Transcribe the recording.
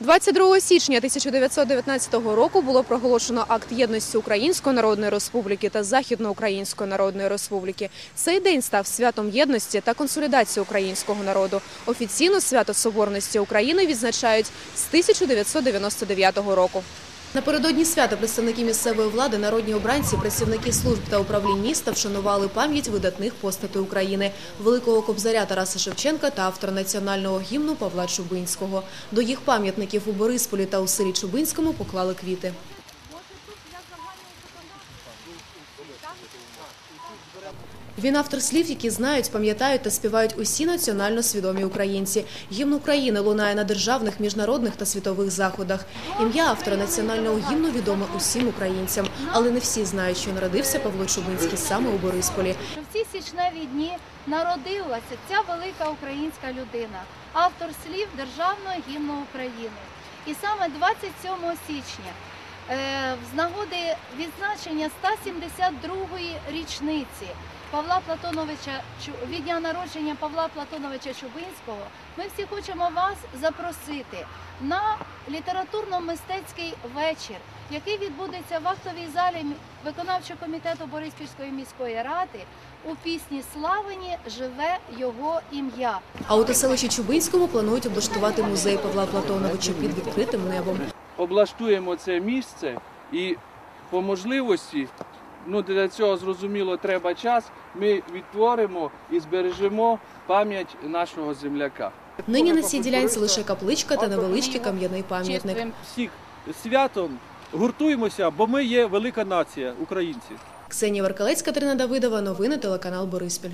22 січня 1919 року було проголошено акт єдності Української Народної Республіки та Західноукраїнської Народної Республіки. Цей день став святом єдності та консолідації українського народу. Офіційно свято Соборності України відзначають з 1999 року. Напередодні свята представники місцевої влади, народні обранці, працівники служб та управлінь міста вшанували пам'ять видатних постатей України, великого кобзаря Тараса Шевченка та автора національного гімну Павла Чубинського. До їх пам'ятників у Борисполі та у селі Чубинському поклали квіти. Він автор слів, які знають, пам'ятають та співають усі національно свідомі українці. Гімн України лунає на державних, міжнародних та світових заходах. Ім'я автора національного гімну відоме усім українцям, але не всі знають, що народився Павло Чубинський саме у Борисполі. що в ці січневі дні народилася ця велика українська людина, автор слів Державного гімну України. І саме 27 січня, е, з нагоди відзначення 172-ї річниці Павла Платоновича від дня народження Павла Платоновича Чубинського, ми всі хочемо вас запросити на літературно-мистецький вечір, який відбудеться в актовій залі виконавчого комітету Бориспільської міської ради. У пісні Славені живе його ім'я. А от у селищі Чубинському планують облаштувати музей Павла Платоновича під відкритим небом. облаштуємо це місце і по можливості, ну для цього зрозуміло треба час. Ми відтворимо і збережемо пам'ять нашого земляка. Нині на цій ділянці лише капличка та невеличкий кам'яний пам'ятник. всіх святом гуртуємося, бо ми є велика нація, українці. Ксенія Веркалець, Катерина Давидова. Новини телеканал Бориспіль.